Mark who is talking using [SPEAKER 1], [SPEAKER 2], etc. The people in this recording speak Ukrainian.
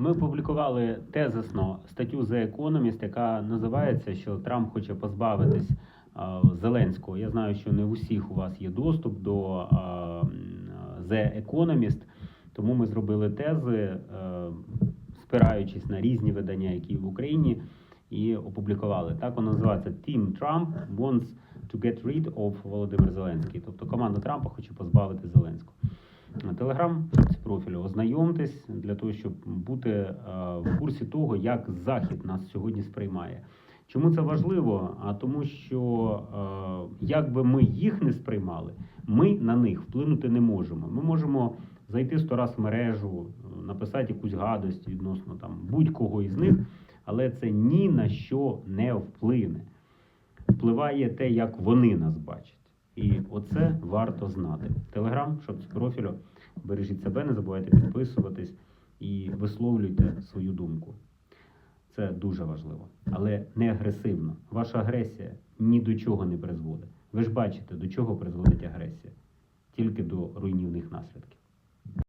[SPEAKER 1] Ми опублікували тезисно статтю The Economist, яка називається, що Трамп хоче позбавитись Зеленського. Я знаю, що не у всіх у вас є доступ до The Economist, тому ми зробили тези, е, спираючись на різні видання, які в Україні, і опублікували. Так воно називається Team Trump wants to get rid of Володимир Зеленський. Тобто команда Трампа хоче позбавити Зеленського. Телеграм профілю ознайомтесь для того, щоб бути е, в курсі того, як Захід нас сьогодні сприймає. Чому це важливо? А тому, що е, як би ми їх не сприймали, ми на них вплинути не можемо. Ми можемо зайти сто раз в мережу, написати якусь гадость відносно там будь-кого із них, але це ні на що не вплине. Впливає те, як вони нас бачать. І оце варто знати. Телеграм, щоб з профілю, бережіть себе, не забувайте підписуватись і висловлюйте свою думку. Це дуже важливо, але не агресивно. Ваша агресія ні до чого не призводить. Ви ж бачите, до чого призводить агресія, тільки до руйнівних наслідків.